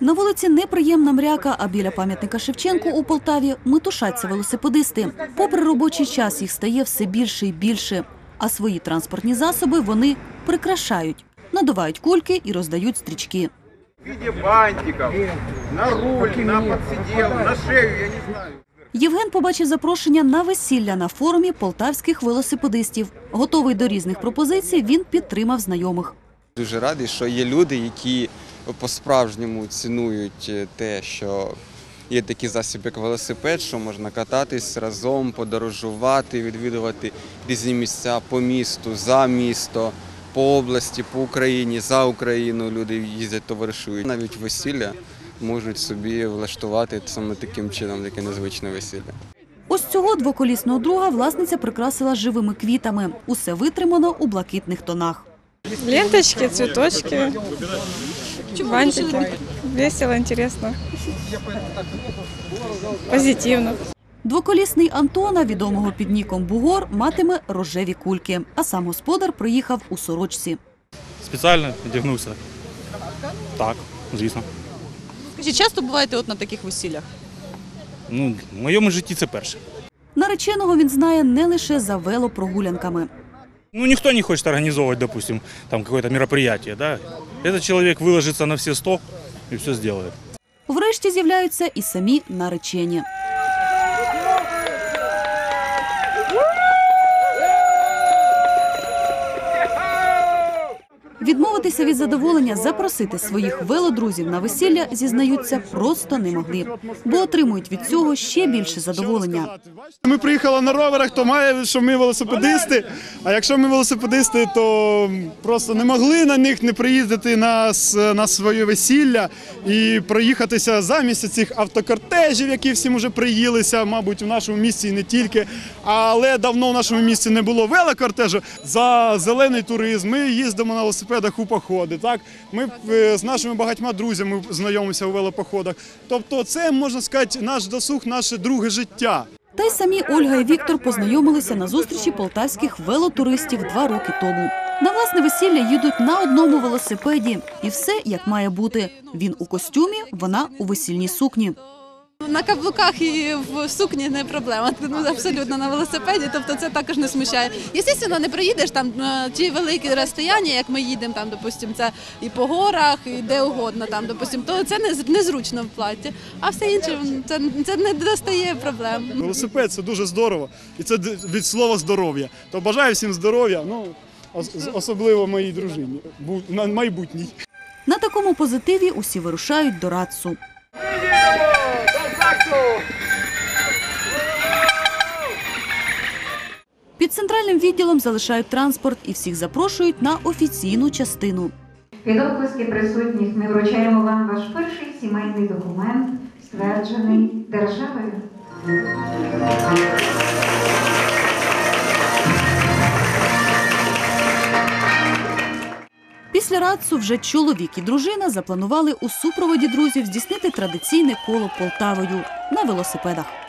На вулиці неприємна мряка, а біля пам'ятника Шевченку у Полтаві метушаться велосипедисти. Попри робочий час їх стає все більше і більше. А свої транспортні засоби вони прикрашають, надувають кульки і роздають стрічки. Виде бантиков, на руль, на подсидел, на шею, я не знаю. Євген побачив запрошення на весілля на форумі полтавських велосипедистів. Готовий до різних пропозицій, він підтримав знайомих. Дуже радий, що є люди, які по-справжньому цінують е, те, що є такий засіб, як велосипед, що можна кататись разом, подорожувати, відвідувати різні місця по місту, за місто, по області, по Україні, за Україну. Люди їздять, товаришують. Навіть весілля можуть собі влаштувати саме таким чином, таке незвичне весілля. Ось цього двоколісного друга власниця прикрасила живими квітами. Усе витримано у блакитних тонах. Ленточки, цветочки, бантики. Весело, интересно. Позитивно. Двоколісний Антона, відомого під ніком Бугор, матиме рожеві кульки. А сам господар приїхав у сорочці. Спеціально одягнувся. Так, звісно. Чи часто буваєте от на таких весіллях? Ну, в моєму житті це перше. Нареченого він знає не лише за велопрогулянками. Ну, никто не хочет организовывать, допустим, там какое-то мероприятие, да. Этот человек выложится на все сто и все сделает. Врешті з'являються і самі наречені. Відмовитися від задоволення запросити своїх велодрузів на весілля зізнаються просто не могли, бо отримують від цього ще більше задоволення. Ми приїхали на роверах, то має, що ми велосипедисти. А якщо ми велосипедисти, то просто не могли на них не приїздити на, на своє весілля і проїхатися замість цих автокортежів, які всім вже приїлися, мабуть, в нашому місті і не тільки. Але давно в нашому місті не було велокортежу. За зелений туризм ми їздимо на велосипедах у походи. Так, ми е, з нашими багатьма друзями знайомимося у велопоходах. Тобто, це можна сказати, наш досуг, наше друге життя. Та й самі Ольга і Віктор познайомилися на зустрічі полтавських велотуристів два роки тому. На власне весілля їдуть на одному велосипеді, і все як має бути. Він у костюмі, вона у весільній сукні. На каблуках і в сукні не проблема. Ну абсолютно на велосипеді, тобто це також не смущає. Звісно, не проїдеш там е, ті великі розстояння, як ми їдемо, там, допустим, це і по горах, і де угодно, там, допустим, то це не незручно в платі. А все інше це, це не достає проблем. Велосипед це дуже здорово, і це від слова здоров'я. То бажаю всім здоров'я, ну особливо моїй дружині, бу- на майбутній. На такому позитиві усі вирушають до Рацу. Під центральним відділом залишають транспорт і всіх запрошують на офіційну частину. Від оплески присутніх ми вручаємо вам ваш перший сімейний документ, стверджений державою. Після Рацу вже чоловік і дружина запланували у супроводі друзів здійснити традиційне коло Полтавою на велосипедах.